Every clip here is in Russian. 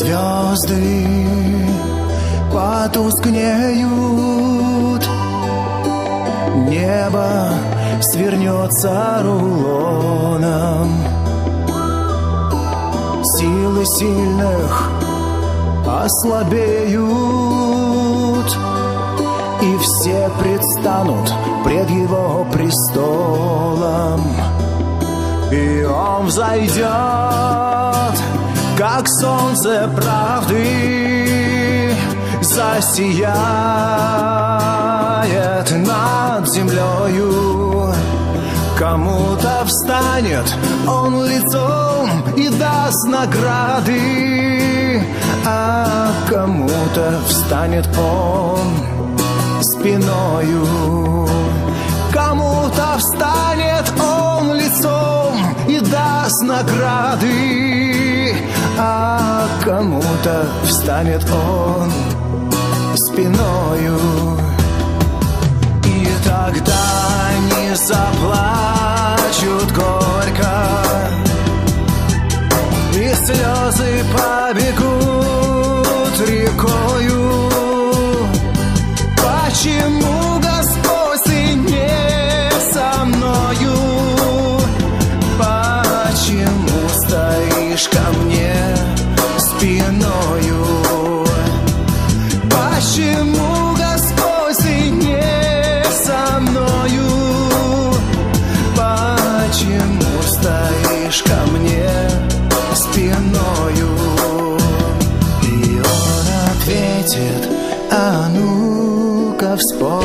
Звезды потускнеют. Небо свернется рулоном. Силы сильных ослабеют, и все предстанут пред его престолом. И он взойдет, как солнце правды, засияет над землею. Кому-то встанет он лицом и даст награды, а кому-то встанет он спиною. Кому-то встанет он лицом и даст награды, а кому-то встанет он спиною. Тогда не заплачут горько,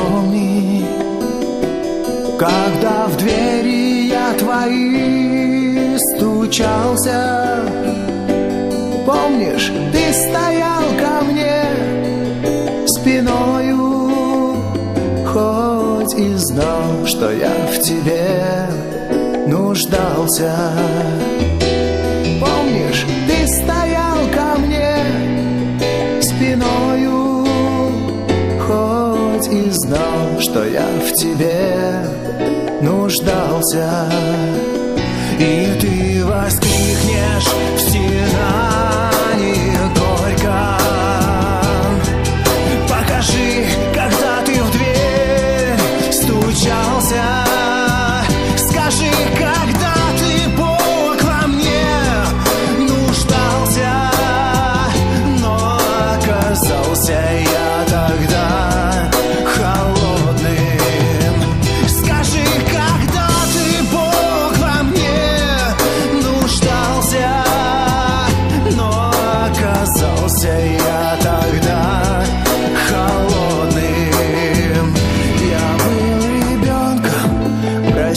вспомни, когда в двери я твои стучался. Помнишь, ты стоял ко мне спиною, хоть и знал, что я в тебе нуждался. Помнишь, ты стоял ко мне спиною, хоть и знал, что я в тебе нуждался. И ты воскликнешь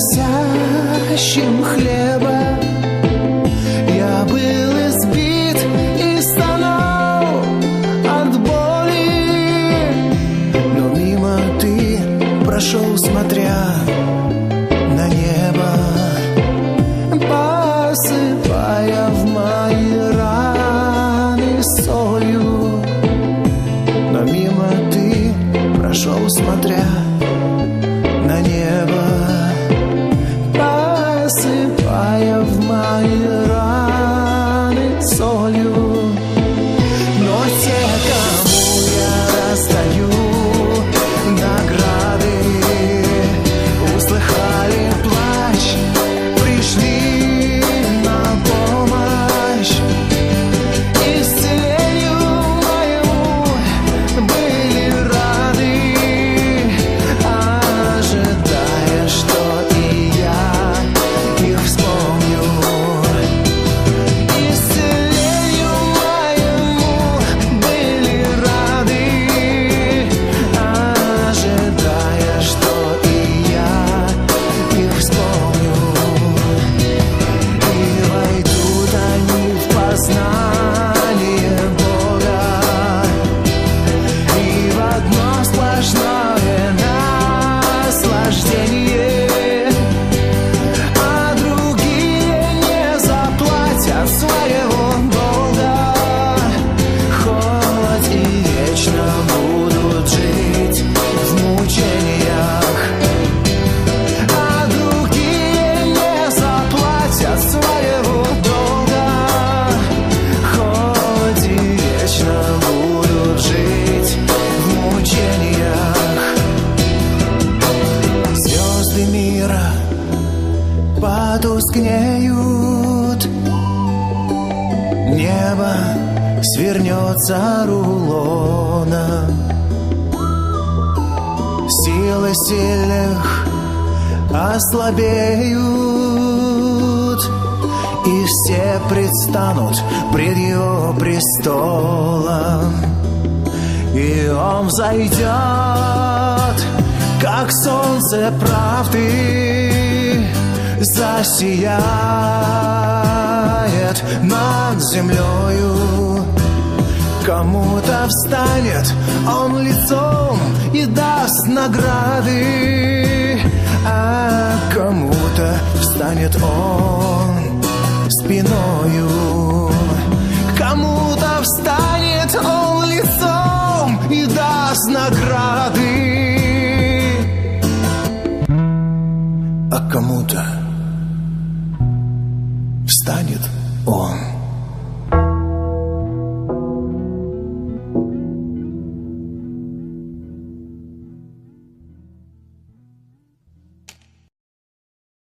просящим хлеба. Я был избит и стонал от боли, но мимо ты прошел, смотря на небо, посыпая в мои раны солью. Но мимо ты прошел, смотря Тускнеют. Небо свернется рулоном. Силы сильных ослабеют И все предстанут пред его престолом. И он взойдет, как солнце правды. Засияет над землею Кому-то встанет он лицом и даст награды, а кому-то встанет он спиною. Встанет он